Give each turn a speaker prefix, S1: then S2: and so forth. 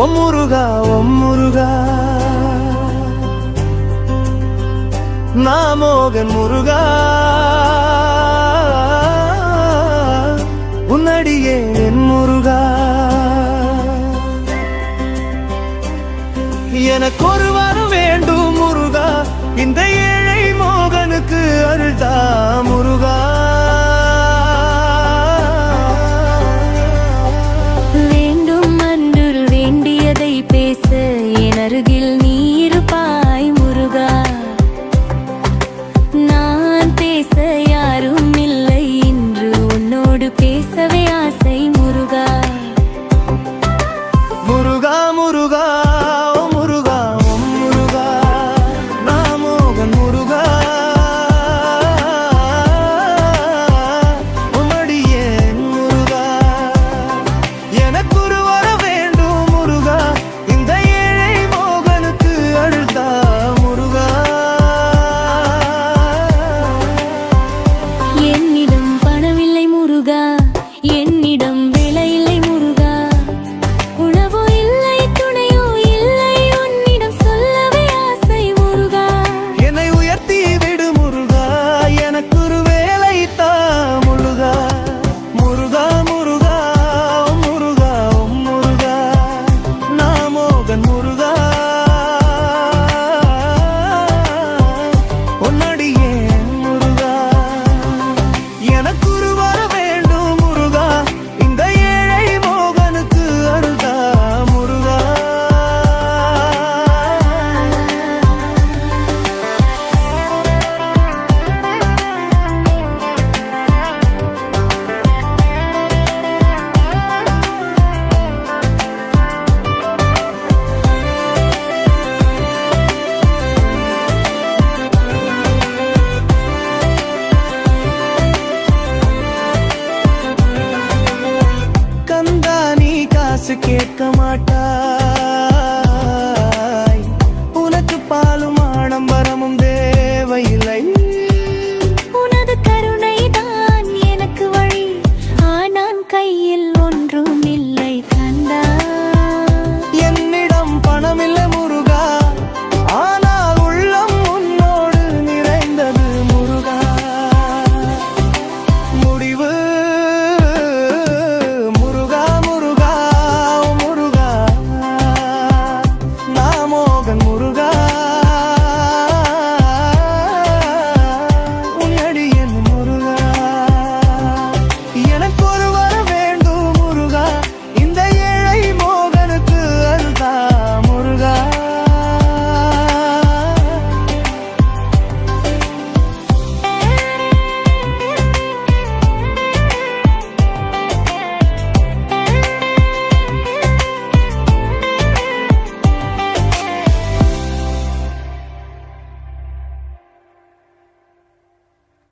S1: ஒம்முருகா ஒம்முருகா நாமோகன் முருகா. உன்னடியே என் முருகா. எனக்கு ஒரு வரம் வேண்டும் முருகா. இந்த ஏழை மோகனுக்கு அருள்தான் say பேச்சு கேட்க மாட்டா.